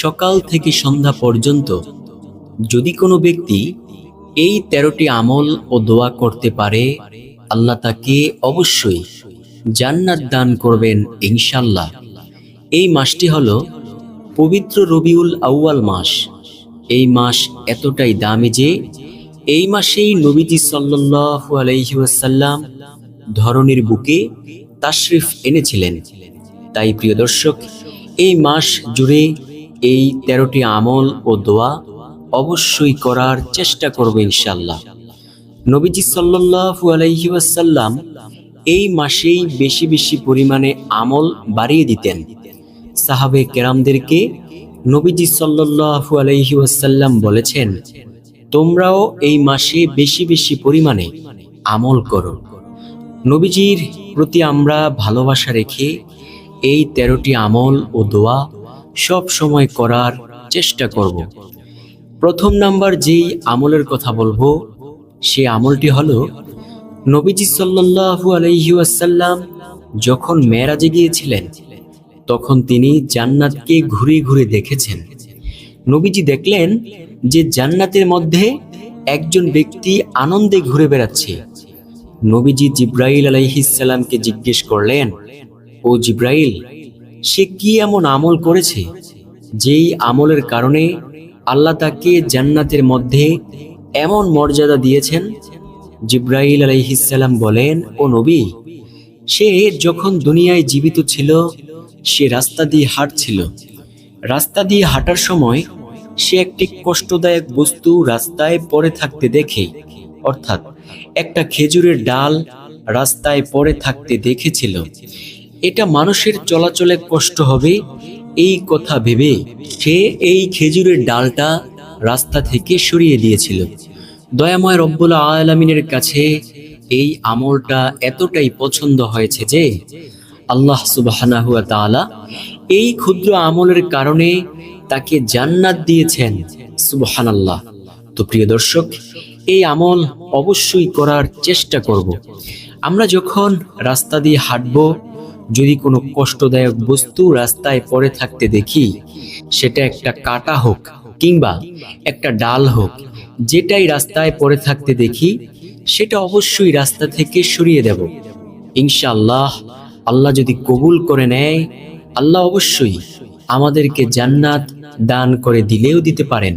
সকাল থেকে সন্ধ্যা পর্যন্ত যদি কোনো ব্যক্তি এই তেরোটি আমল ও দোয়া করতে পারে, আল্লাহ তাকে অবশ্যই জান্নাত দান করবেন ইনশাল্লাহ এই মাসটি হল পবিত্র রবিউল আউয়াল মাস। এই মাস এতটাই দামি যে এই মাসেই নবীজি সাল্লাল্লাহু আলাইহি ওয়াসাল্লাম ধরনের বুকে তাশরিফ এনেছিলেন। তাই প্রিয় দর্শক, এই মাস জুড়ে এই তেরোটি আমল ও দোয়া অবশ্যই করার চেষ্টা করবে ইনশাল্লাহ নবীজি সাল্লাল্লাহু আলাইহি ওয়াসাল্লাম এই মাসেই বেশি বেশি পরিমাণে আমল বাড়িয়ে দিতেন। সাহাবে কেরামদেরকে নবীজি সাল্লাল্লাহু আলাইহি ওয়াসাল্লাম বলেছেন, তোমরাও এই মাসে বেশি বেশি পরিমাণে আমল করো। নবীজির প্রতি আমরা ভালোবাসা রেখে এই তেরোটি আমল ও দোয়া সব সময় করার চেষ্টা করব। প্রথম নাম্বার যেই আমলের কথা বলব, সে আমলটি হলো, নবীজি সাল্লাল্লাহু আলাইহি ওয়াসাল্লাম যখন মেরাজে গিয়েছিলেন, তখন তিনি জান্নাতকে ঘুরে ঘুরে দেখেছেন। নবীজি দেখলেন যে জান্নাতের মধ্যে একজন ব্যক্তি আনন্দে ঘুরে বেড়াচ্ছে। নবীজি জিব্রাইল আলাইহিসসালামকে জিজ্ঞেস করলেন, ও জিব্রাইল সে কি এমন আমল করেছে যেই আমলের কারণে আল্লাহ তাকে জান্নাতের মধ্যে এমন মর্যাদা দিয়েছেন? জিব্রাইল আলাইহিসসালাম বলেন, ও নবী, সে যখন দুনিয়ায় জীবিত ছিল, সে রাস্তা দিয়ে হাঁটছিল। রাস্তা দিয়ে হাঁটার সময় সে একটি কষ্টদায়ক বস্তু রাস্তায় পড়ে থাকতে দেখে। অর্থাৎ একটা খেজুরের ডাল রাস্তায় পড়ে থাকতে দেখেছিল। এটা মানুষের চলাচলে কষ্ট হবে, এই কথা ভেবে সে এই খেজুরের ডালটা রাস্তা থেকে সরিয়ে দিয়েছিল। দয়াময় রব্বুল আলমিনের কাছে এই আমলটা এতটাই পছন্দ হয়েছে যে আল্লাহ তাআলা এই ক্ষুদ্র আমলের কারণে তাকে জান্নাত দিয়েছেন। সুবহান আল্লাহ তো প্রিয় দর্শক, এই আমল অবশ্যই করার চেষ্টা করব। আমরা যখন রাস্তা দিয়ে হাঁটব যদি কোনো কষ্টদায়ক বস্তু রাস্তায় পড়ে থাকতে দেখি, সেটা একটা কাটা হোক কিংবা একটা ডাল হোক, যেটাই রাস্তায় পড়ে থাকতে দেখি, সেটা অবশ্যই রাস্তা থেকে সরিয়ে দেব। ইনশাআল্লাহ, আল্লাহ যদি কবুল করে নেয়, আল্লাহ অবশ্যই আমাদেরকে জান্নাত দান করে দিলেও দিতে পারেন।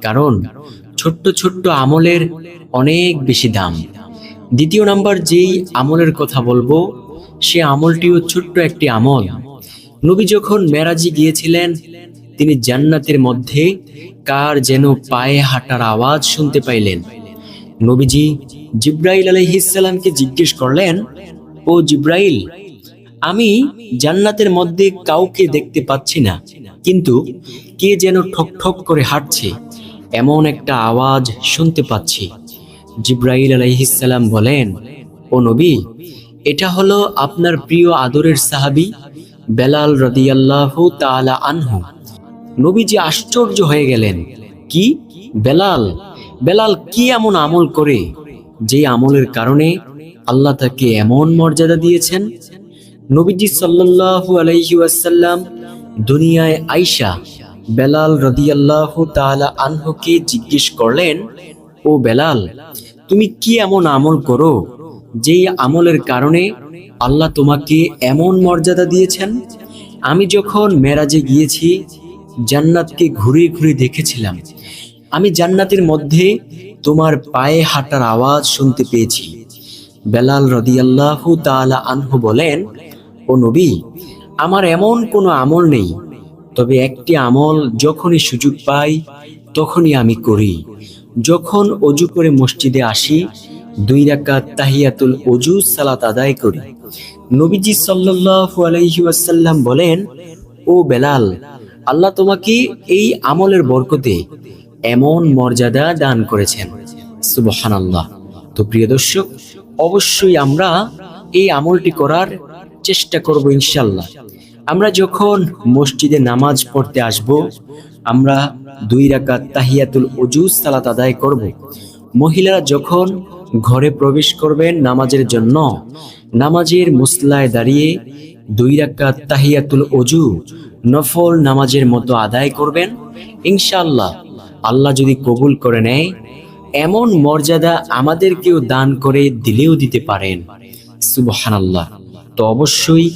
কারণ ছোট্ট ছোট্ট আমলের অনেক বেশি দাম। দ্বিতীয় নাম্বার যেই আমলের কথা বলব সে আমলটিও ছোট্ট একটি আমল। নবী যখন মেরাজি গিয়েছিলেন, তিনি জান্নাতের মধ্যে কার যেন পায়ে হাঁটার আওয়াজ শুনতে পাইলেন। নবীজি জিব্রাইল আলহিসাল্লামকে জিজ্ঞেস করলেন, ও জিব্রাইল, আমি জান্নাতের মধ্যে কাউকে দেখতে পাচ্ছি না, কিন্তু কে যেন ঠক ঠক করে হাঁটছে, এমন একটা আওয়াজ শুনতে পাচ্ছি। জিব্রাইল আলাইহিসাল্লাম বলেন, ও নবী এটা হলো আপনার প্রিয় আদরের সাহাবি বেলাল রদিয়াল্লাহু তাআলা আনহু। নবীজি আশ্চর্য হয়ে গেলেন, কি? বেলাল? বেলাল কি এমন আমল করে যে আমলের কারণে আল্লাহ তাকে এমন মর্যাদা দিয়েছেন? নবীজি সাল্লাল্লাহু আলাইহি ওয়াসাল্লাম দুনিয়ায় আইসা বেলাল রদিয়াল্লাহু তাআলা আনহুকে জিজ্ঞেস করলেন, ও বেলাল, তুমি কি এমন আমল করো যেই আমলের কারণে আল্লাহ তোমাকে এমন মর্যাদা দিয়েছেন, আমি যখন মেরাজে গিয়েছি, জান্নাতকে ঘুরে ঘুরে দেখেছিলাম। আমি জান্নাতের মধ্যে তোমার পায়ে হাঁটার আওয়াজ শুনতে পেয়েছি। বেলাল রদিয়াল্লাহু তাআলা আনহু বলেন, ও নবী, আমার এমন কোনো আমল নেই, তবে একটি আমল যখনই সুযোগ পাই, তখনই আমি করি। যখন অজু করে মসজিদে আসি দুই রাকাত তাহিয়াতুল অজু সালাত আদায় করি। নবীজি সাল্লাল্লাহু আলাইহি ওয়াসাল্লাম বলেন, ও বেলাল, আল্লাহ তোমাকে এই আমলের বরকতে এমন মর্যাদা দান করেছেন। সুবহানাল্লাহ। তো প্রিয় দর্শক, অবশ্যই আমরা এই আমলটি করার চেষ্টা করব ইনশাল্লাহ আমরা যখন মসজিদে নামাজ পড়তে আসব, আমরা দুই রাকাত তাহিয়াতুল অজু সালাত আদায় করব। মহিলারা যখন ঘরে প্রবেশ করবেন নামাজের জন্য। নামাজের মুসলায় দাঁড়িয়ে দুই রাকাত তাহিয়াতুল অজু নফল নামাজের মতো আদায় করবেন। ইনশাল্লাহ আল্লাহ যদি কবুল করে নেয়, এমন মর্যাদা আমাদেরকেও দান করে দিলেও দিতে পারেন। সুবহানাল্লাহ, তো অবশ্যই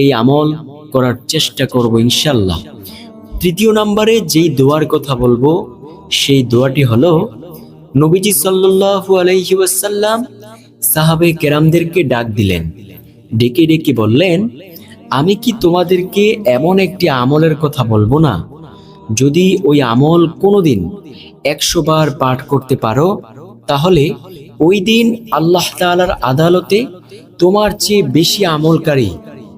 এই আমল করার চেষ্টা করব ইনশাল্লাহ তৃতীয় নম্বরে যেই দোয়ার কথা বলব, সেই দোয়াটি হলো নবীজি সাল্লাল্লাহু আলাইহি ওয়াসাল্লাম সাহাবে কেরামদেরকে ডাক দিলেন। ডেকে ডেকে বললেন, আমি কি তোমাদেরকে এমন একটি আমলের কথা বলব না? যদি ওই আমল কোনোদিন একশো বার পাঠ করতে পারো, তাহলে ওই দিন আল্লাহ তাআলার আদালতে তোমার চেয়ে বেশি আমলকারী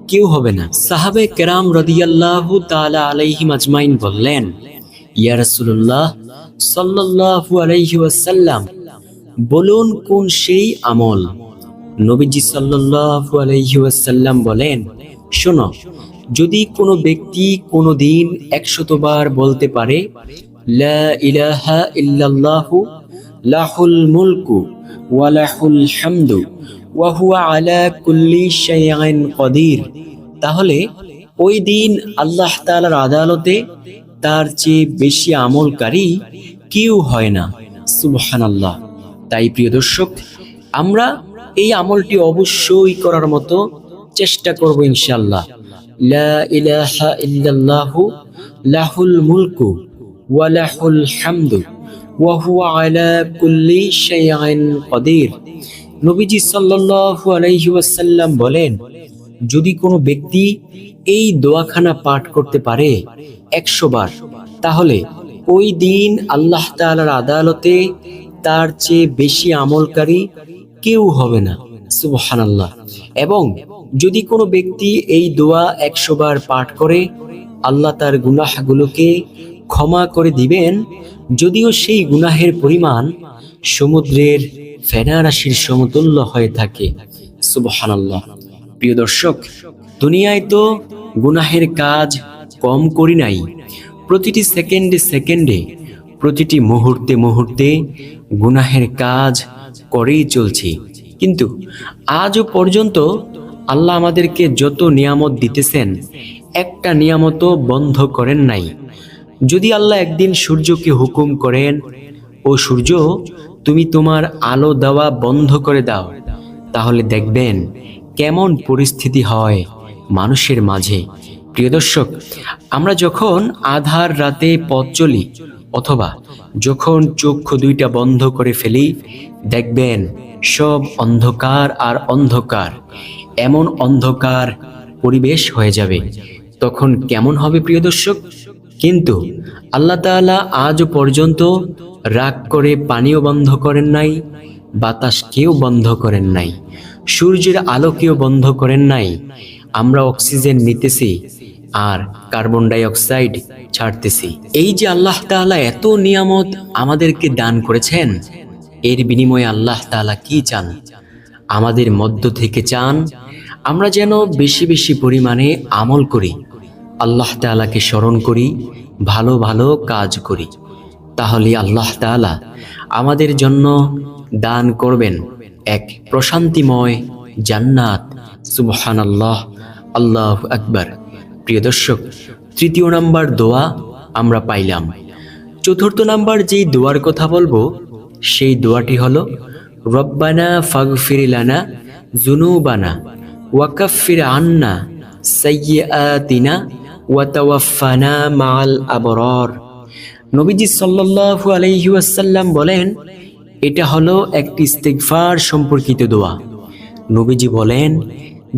কেউ হবে না। সাহাবে কেরাম রদিয়াল্লাহু তাআলা আলাইহিম আজমাইন বললেন, ইয়া রাসূলুল্লাহ ওয়াসাল্লাম, বলুন কোন সেই আমল? নবীজি সাল্লাল্লাহু আলাইহি ওয়াসাল্লাম বলেন, শোনো, যদি কোনো ব্যক্তি কোনো দিন একশতবার বলতে পারে লাহুল মুলকু ওয়া লাহুল হামদু ওয়া হুয়া আলা কুল্লি শাইইন কদির, তাহলে ওই দিন আল্লাহ তাআলার আদালতে তার চেয়ে বেশি আমলকারী কেউ হয় না। সুবহান আল্লাহ তাই প্রিয় দর্শক, আমরা এই আমলটি অবশ্যই করার মতো চেষ্টা করব ইনশাআল্লাহ। লা লাহুল মুলকু ওয়া লাহুল হামদু নবীজি সাল্লাল্লাহু বলেন যদি কোনো ব্যক্তি এই দোয়াখানা পাঠ করতে পারে একশো বার, তাহলে ওই দিন আল্লাহ তাআলার আদালতে তার চেয়ে বেশি আমলকারী কেউ হবে না, সুবহানাল্লাহ। এবং যদি কোনো ব্যক্তি এই দোয়া একশো বার পাঠ করে, আল্লাহ তার গুনাহগুলোকে ক্ষমা করে দিবেন, যদিও সেই গুনাহের পরিমাণ সমুদ্রের ফেনা রাশির সমতুল্য হয়ে থাকে, সুবহানাল্লাহ। প্রিয় দর্শক, দুনিয়ায় তো গুনাহের কাজ কম করি নাই। প্রতিটি সেকেন্ডে সেকেন্ডে, প্রতিটি মুহূর্তে মুহূর্তে গুনাহের কাজ করেই চলছি। কিন্তু আজও পর্যন্ত আল্লাহ আমাদেরকে যত নিয়ামত দিতেছেন, একটা নিয়ামতও বন্ধ করেন নাই। যদি আল্লাহ একদিন সূর্যকে হুকুম করেন, ও সূর্য, তুমি তোমার আলো দেওয়া বন্ধ করে দাও তাহলে দেখবেন কেমন পরিস্থিতি হয় মানুষের মাঝে? প্রিয় দর্শক, আমরা যখন আধার রাতে পথ চলি অথবা যখন চক্ষু দুইটা বন্ধ করে ফেলি, দেখবেন সব অন্ধকার আর অন্ধকার, এমন অন্ধকার পরিবেশ হয়ে যাবে। তখন কেমন হবে প্রিয় দর্শক? কিন্তু আল্লাহ তাআলা আজও পর্যন্ত রাগ করে পানিও বন্ধ করেন নাই বাতাসকেও বন্ধ করেন নাই, সূর্যের আলোকেও বন্ধ করেন নাই, আমরা অক্সিজেন নিতেছি আর কার্বন ডাই অক্সাইড ছাড়তেছি। এই যে আল্লাহ তাআলা এত নিয়ামত আমাদেরকে দান করেছেন, এর বিনিময়ে আল্লাহ তাআলা কি চান? আমাদের মধ্য থেকে চান, আমরা যেন বেশি বেশি পরিমাণে আমল করি, আল্লাহ তাআলাকে স্মরণ করি, ভালো ভালো কাজ করি। তাহলে আল্লাহ তাআলা আমাদের জন্য দান করবেন এক প্রশান্তিময় জান্নাত। সুবহান আল্লাহ আল্লাহ আকবার। প্রিয় দর্শক, তৃতীয় নাম্বার দোয়া আমরা পাইলাম। চতুর্থ নাম্বার যেই দোয়ার কথা বলব, সেই দোয়াটি হলো, রব্বানা ফাগফির লানা জুনুবানা ওয়াকাফির আন্না সাইয়্যাতিনা ওয়া তাওয়াফানা মাল আবরর। নবীজি সাল্লাল্লাহু আলাইহি ওয়াসাল্লাম বলেন এটা হলো একটি ইস্তেগফার সম্পর্কিত দোয়া। নবীজি বলেন,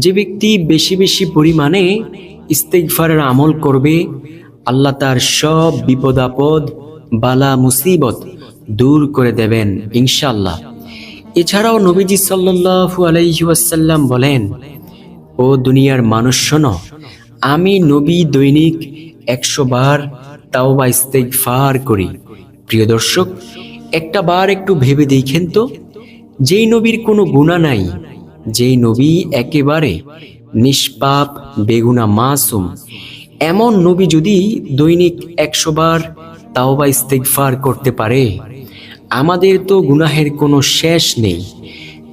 যে ব্যক্তি বেশি বেশি পরিমাণে ইস্তেগফারের আমল করবে, আল্লাহ তার সব বিপদ আপদ, বালা মুসিবত দূর করে দেবেন ইনশাল্লাহ এছাড়াও নবীজি সাল্লাল্লাহু আলাইহি ওয়াসাল্লাম বলেন, ও দুনিয়ার মানুষ শোনো, আমি নবী দৈনিক একশো বার তাও বা ইস্তেগফার করি। প্রিয় দর্শক একটা বার একটু ভেবে দেখেন তো, যেই নবীর কোনো গুণা নাই, যেই নবী একেবারে নিষ্পাপ, বেগুনা মাসুম, এমন নবী যদি দৈনিক একশো বার তাও বা ইস্তেগফার করতে পারে, আমাদের তো গুনাহের কোনো শেষ নেই।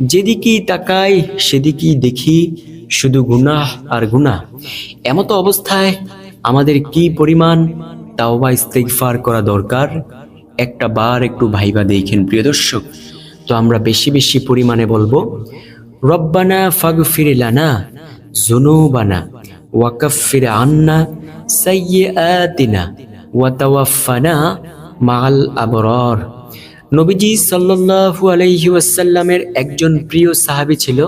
যেদিকেই তাকাই, সেদিকেই দেখি শুধু গুনাহ আর গুনাহ। এমতো অবস্থায় আমাদের কি পরিমাণ তাও তাওবা ইস্তেগফার করা দরকার? একটা বার একটু ভাইবা দেখেন, প্রিয় দর্শক। তো আমরা বেশি বেশি পরিমাণে বলব, রব্বানা ফাগফির লানা জুনুবানা ওয়াকাফির আন্না সাইয়্যাতিনা ওয়া তাওয়াফানা মাল আবরার। নবীজি সাল্লাল্লাহু আলাইহি ওয়াসাল্লামের একজন প্রিয় সাহাবী ছিল,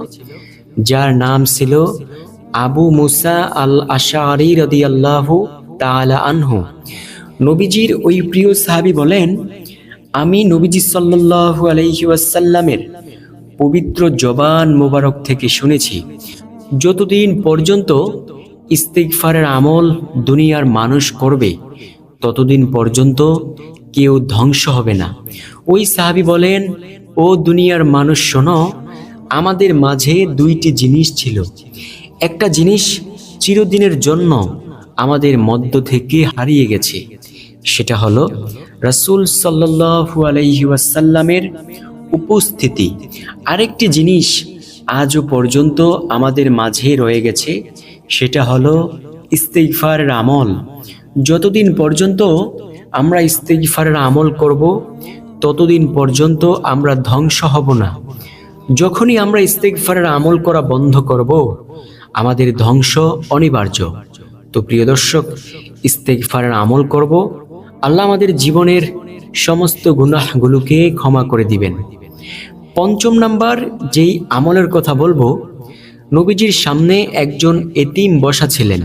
যার নাম ছিল আবু মুসা আল আশারি রাদিয়াল্লাহু তাআলা আনহু। নবীজির ওই প্রিয় সাহাবী বলেন, আমি নবীজি সাল্লাল্লাহু আলাইহি ওয়াসাল্লামের পবিত্র জবান মোবারক থেকে শুনেছি, যতদিন পর্যন্ত ইস্তিগফারের আমল দুনিয়ার মানুষ করবে, ততদিন পর্যন্ত কেউ ধ্বংস হবে না। ওই সাহাবী বলেন, ও দুনিয়ার মানুষ শোনো, আমাদের মাঝে দুইটি জিনিস ছিল। একটা জিনিস চিরদিনের জন্য আমাদের মধ্য থেকে হারিয়ে গেছে। সেটা হলো রাসূল সাল্লাল্লাহু আলাইহি ওয়াসাল্লামের উপস্থিতি। আরেকটি জিনিস আজও পর্যন্ত আমাদের মাঝে রয়ে গেছে, সেটা হলো ইস্তেগফারের আমল। যতদিন পর্যন্ত আমরা ইস্তেগফারের আমল করব, ততদিন পর্যন্ত আমরা ধ্বংস হব না। যখনই আমরা ইস্তেগফারের আমল করা বন্ধ করব, আমাদের ধ্বংস অনিবার্য। তো প্রিয় দর্শক, ইস্তেগফারের আমল করব আল্লাহ আমাদের জীবনের সমস্ত গুনাহগুলোকে ক্ষমা করে দিবেন। পঞ্চম নাম্বার, যেই আমলের কথা বলব, নবীজির সামনে একজন এতিম বসা ছিলেন।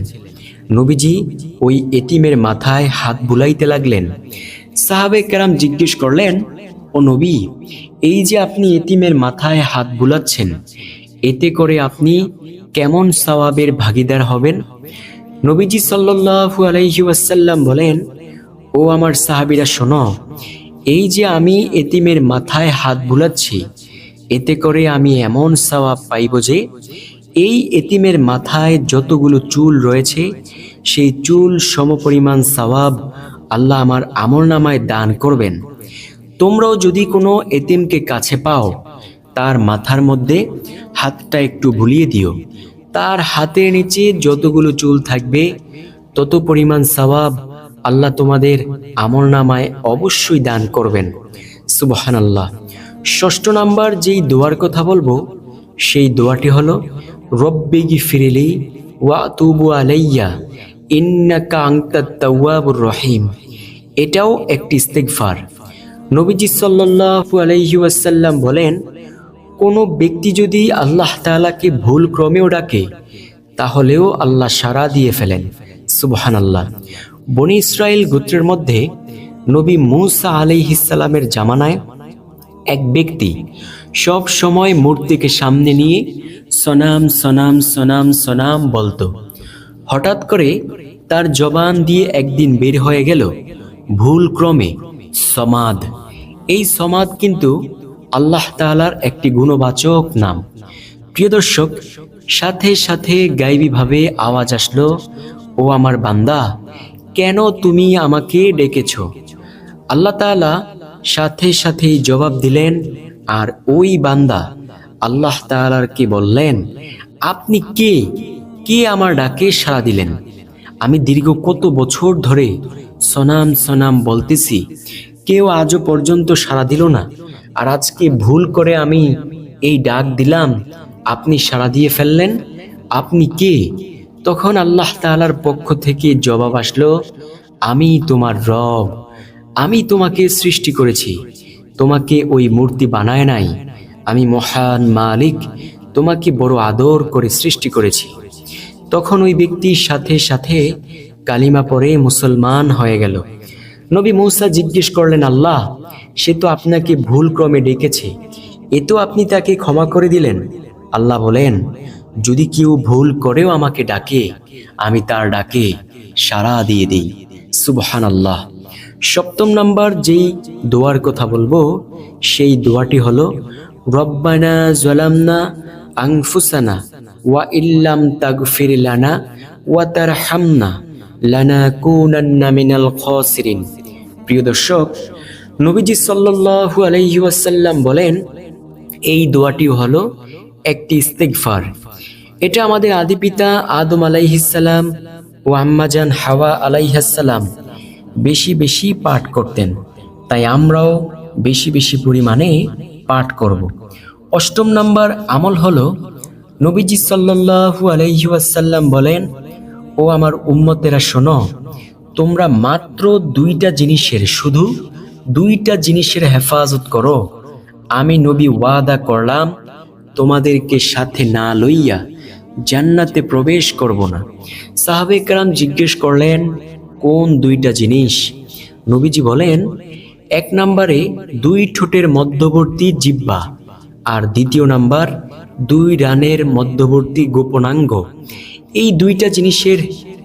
নবীজি ওই এতিমের মাথায় হাত বুলাইতে লাগলেন। সাহাবে কেরাম জিজ্ঞেস করলেন, ও নবী, এই যে আপনি এতিমের মাথায় হাত বুলাচ্ছেন, এতে করে আপনি কেমন সওয়াবের ভাগিদার হবেন? নবীজি সাল্লাল্লাহু আলাইহি ওয়াসাল্লাম বলেন ও আমার সাহাবিরা, শোনো, এই যে আমি এতিমের মাথায় হাত বুলাচ্ছি, এতে করে আমি এমন সওয়াব পাইব যে, এই এতিমের মাথায় যতগুলো চুল রয়েছে, সেই চুল সমপরিমাণ সওয়াব আল্লাহ আমার আমর নামায় দান করবেন। তোমরাও যদি কোনো এতিমকে কাছে পাও, তার মাথার মধ্যে হাতটা একটু ভুলিয়ে দিও। তার হাতের নিচে যতগুলো চুল থাকবে, তত পরিমাণ সওয়াব আল্লাহ তোমাদের আমল নামায় অবশ্যই দান করবেন। সুবহান আল্লাহ ষষ্ঠ নাম্বার যেই দোয়ার কথা বলব, সেই দোয়াটি হলো রব্বিগি ফিরিলি ওয়া তুবু আলাইয়া, ইন্নাকা আংতাত তাওয়াবুর রহিম। এটাও একটি ইস্তেগফার। নবীজি আলাইহি ওয়াসাল্লাম বলেন, কোনো ব্যক্তি যদি আল্লাহ তাআলাকে ভুল ক্রমেও ডাকে, তাহলেও আল্লাহ সাড়া দিয়ে ফেলেন। সুবহান আল্লাহ বনি ইসরায়েল গোত্রের মধ্যে নবী মুসা আলাইহিসালামের জামানায় এক ব্যক্তি সব সময় মূর্তিকে সামনে নিয়ে সনাম সনাম সনাম সনাম বলতো। হঠাৎ করে তার জবান দিয়ে একদিন বের হয়ে গেল ভুল ক্রমে সমাদ। এই সমাদ কিন্তু আল্লাহ তাআলার একটি গুণবাচক নাম। প্রিয় দর্শক, সাথে সাথে গাইবীভাবে আওয়াজ আসলো, ও আমার বান্দা কেন তুমি আমাকে ডেকেছ? আল্লাহ তাআলা সাথে সাথেই জবাব দিলেন, আর ওই বান্দা আল্লাহ তাআলার কে বললেন, আপনি কে? কে আমার ডাকে সাড়া দিলেন? আমি দীর্ঘ কত বছর ধরে সনাম সনাম বলতেছি, কেউ আজও পর্যন্ত সাড়া দিল না। আর আজকে ভুল করে আমি এই ডাক দিলাম, আপনি সাড়া দিয়ে ফেললেন, আপনি কে? তখন আল্লাহ তাআলার পক্ষ থেকে জবাব আসলো, আমি তোমার রব, আমি তোমাকে সৃষ্টি করেছি। তোমাকে ওই মূর্তি বানায় নাই। আমি মহান মালিক, তোমাকে বড় আদর করে সৃষ্টি করেছি। তখন ওই ব্যক্তির সাথে সাথে কালিমা পরে মুসলমান হয়ে গেল। নবী মৌসা জিজ্ঞেস করলেন, আল্লাহ, সে তো আপনাকে ভুল ক্রমে ডেকেছে। এ তো আপনি তাকে ক্ষমা করে দিলেন। আল্লাহ বলেন যদি কেউ ভুল করেও আমাকে ডাকে, আমি তার ডাকে সাড়া দিয়ে দিই। সুবহান আল্লাহ সপ্তম নাম্বার যেই দোয়ার কথা বলব, সেই দোয়াটি হলো, রব্বানা জলামনা আংফুসানা ওয়া ইল্লাম তাগফির লানা ওয়া তারহামনা লানাকুনান্না মিনাল খাসিরিন। প্রিয় দর্শক, নবীজি সাল্লাল্লাহু আলাইহি ওয়াসাল্লাম বলেন, এই দোয়াটি হলো একটি ইস্তেগফার। এটা আমাদের আদি পিতা আদম আলাইহিসাল্লাম ও আম্মাজান হাওয়া আলাইহাসাল্লাম বেশি বেশি পাঠ করতেন। তাই আমরাও বেশি বেশি পরিমাণে পাঠ করব। অষ্টম নাম্বার আমল হলো, নবীজি সাল্লাল্লাহু আলাইহি ওয়াসাল্লাম বলেন, ও আমার উম্মতেরা শোনো, তোমরা মাত্র দুইটা জিনিসের, শুধু দুইটা জিনিসের হেফাজত করো। আমি নবী ওয়াদা করলাম, তোমাদেরকে সাথে না লইয়া জান্নাতে প্রবেশ করব না। সাহাবে কারাম জিজ্ঞেস করলেন, কোন দুইটা জিনিস? নবীজি বলেন, এক নম্বরে দুই ঠোঁটের মধ্যবর্তী জিব্বা আর দ্বিতীয় নাম্বার দুই রানের মধ্যবর্তী গোপনাঙ্গ। এই দুইটা জিনিসের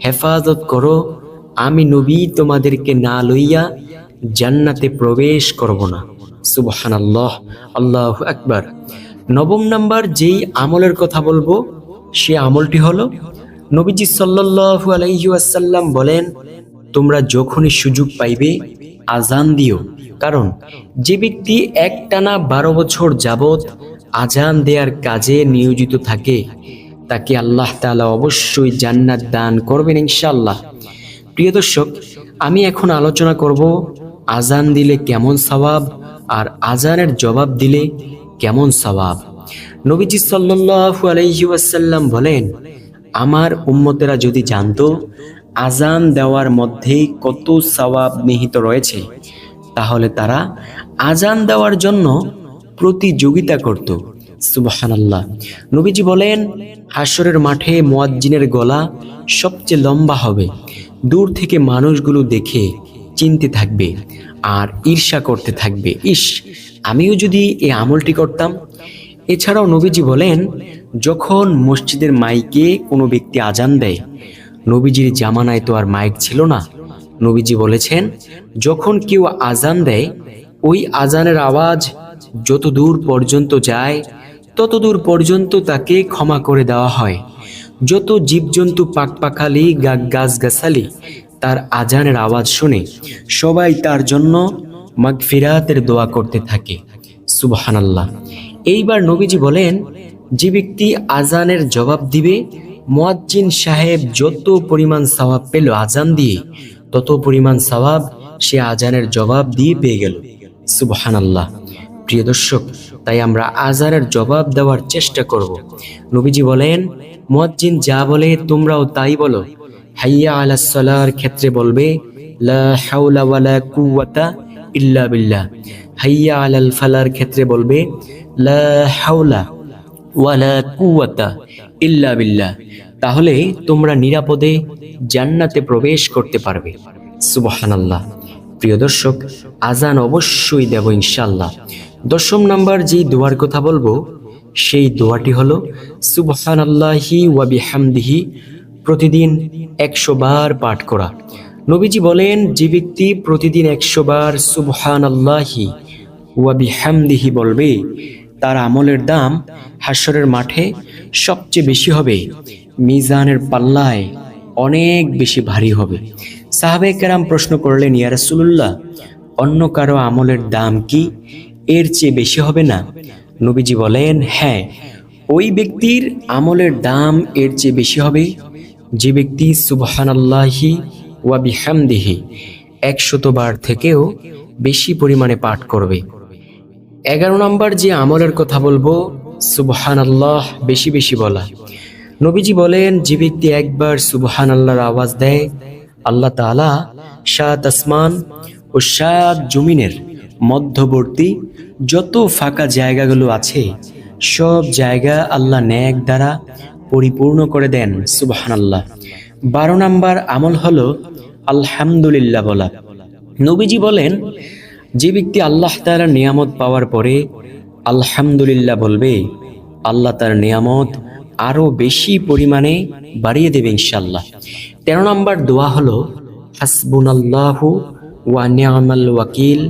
হেফাজত করো, আমি নবী তোমাদেরকে না লইয়া জান্নাতে প্রবেশ করব না। সুবহান আল্লাহ আল্লাহ আকবার। নবম নাম্বার যেই আমলের কথা বলব সে আমলটি হলো, নবীজি সাল্লাল্লাহু আলাইহি ওয়াসাল্লাম বলেন, তোমরা যখনই সুযোগ পাইবে আজান দিও। কারণ যে ব্যক্তি একটানা বারো বছর যাবত আজান দেওয়ার কাজে নিয়োজিত থাকে, তাকে আল্লাহ তালা অবশ্যই জান্নাত দান করবেন ইনশাল্লাহ প্রিয় দর্শক, আমি এখন আলোচনা করব আজান দিলে কেমন সওয়াব আর আজানের জবাব দিলে কেমন সওয়াব। নবীজি সাল্লাল্লাহু আলাইহি ওয়াসাল্লাম বলেন, আমার উম্মতেরা যদি জানতো আজান দেওয়ার মধ্যে কত সওয়াব নিহিত রয়েছে, তাহলে তারা আজান দেওয়ার জন্য প্রতিযোগিতা করত। সুবহানাল্লাহ। নবীজি বলেন হাসরের মাঠে মোয়াজ্জিনের গলা সবচেয়ে লম্বা হবে। দূর থেকে মানুষগুলো দেখে চিনতে থাকবে আর ঈর্ষা করতে থাকবে। ইস আমিও যদি এই আমলটি করতাম এছাড়াও নবীজি বলেন, যখন মসজিদের মাইকে কোনো ব্যক্তি আজান দেয়, নবীজির জামানায় তো আর মাইক ছিল না। নবীজি বলেছেন, যখন কেউ আজান দেয়, ওই আজানের আওয়াজ যত দূর পর্যন্ত যায় তত দূর পর্যন্ত তাকে ক্ষমা করে দেওয়া হয়। যত জীবজন্তু পাকপাখালি গাছগাছালি তার আজানের আওয়াজ শুনে, সবাই তার জন্য মাগফিরাতের দোয়া করতে থাকে। সুবহানাল্লাহ। এইবার নবীজি বলেন, যে ব্যক্তি আজানের জবাব দিবে, মুয়াজ্জিন সাহেব যত পরিমাণ সওয়াব পেল আজান দিয়ে, তত পরিমাণ সওয়াব সে আজানের জবাব দিয়ে পেয়ে গেল। সুবহানাল্লাহ। প্রিয় দর্শক, তাই আমরা আজানের জবাব দেওয়ার চেষ্টা করব। নবীজি বলেন, মুয়াজ্জিন যা বলে তোমরাও তাই বলো। হাইয়া আলাস সালার ক্ষেত্রে বলবে, লা হাওলা ওয়ালা কুওয়াতা ইল্লা বিল্লাহ। হাইয়া আলাল ফালার ক্ষেত্রে বলবে লা হাওলা ওয়ালা কুওয়াতা ইল্লা বিল্লাহ। তাহলে তোমরা নিরাপদে জান্নাতে প্রবেশ করতে পারবে। সুবহানাল্লাহ। প্রিয় দর্শক আজান অবশ্যই দেব ইনশাল্লাহ দশম নাম্বার যেই দোয়ার কথা বলব, সেই দোয়াটি হলো, সুবহানাল্লাহি ওয়া বিহামদিহি প্রতিদিন একশো বার পাঠ করা। নবীজি বলেন, যে ব্যক্তি প্রতিদিন একশো বার সুবহান আল্লাহি ওয়া বিহামদিহি বলবে তার আমলের দাম হাসরের মাঠে সবচেয়ে বেশি হবে। মিজানের পাল্লায় অনেক বেশি ভারী হবে। সাহাবে কেরাম প্রশ্ন করলেন, ইয়া রাসূলুল্লাহ, অন্য কারও আমলের দাম কি এর চেয়ে বেশি হবে না? নবীজি বলেন হ্যাঁ ওই ব্যক্তির আমলের দাম এর চেয়ে বেশি হবে। যে ব্যক্তি সুবহানাল্লাহি ওয়া বিহামদিহি একশতবার থেকেও বেশি পরিমাণে পাঠ করবে। এগারো নম্বর যে আমলের কথা বলব সুবহান আল্লাহ বেশি বেশি বলা। নবীজি বলেন, যে ব্যক্তি একবার সুবহান আল্লাহর আওয়াজ দেয়, আল্লাহ তাআলা সাত আসমান ও সাত জমিনের মধ্যবর্তী যত ফাঁকা জায়গাগুলো আছে, সব জায়গা আল্লাহ ন্যাক দ্বারা পরিপূর্ণ করে দেন সুবহান আল্লাহ বারো নাম্বার আমল হলো, আলহামদুলিল্লাহ বলা। নবীজি বলেন যে ব্যক্তি আল্লাহ তাআলার নিয়ামত পাওয়ার পরে আলহামদুলিল্লাহ বলবে, আল্লাহ তার নিয়ামত আরও বেশি পরিমাণে বাড়িয়ে দেবে ইনশাল্লাহ তেরো নম্বর দোয়া হলো, হাসবুনাল্লাহু ওয়া নিয়ামাল ওয়াকিল,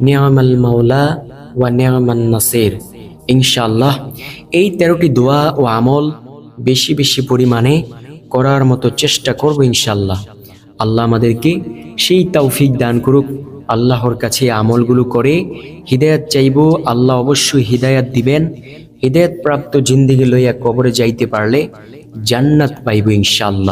নিয়ামাল মাওলা ওয়া নিয়ামান নাসির। ইনশাআল্লাহ, এই তেরোটি দোয়া ও আমল বেশি বেশি পরিমাণে করার মতো চেষ্টা করব ইনশাল্লাহ আল্লাহ আমাদেরকে সেই তৌফিক দান করুক আল্লাহর কাছে আমলগুলো করে হিদায়াত চাইব, আল্লাহ অবশ্যই হিদায়াত দিবেন। হৃদয়ত প্রাপ্ত জিন্দিগি লইয়া কবরে যাইতে পারলে জান্নাত পাইব ইনশাল্লাহ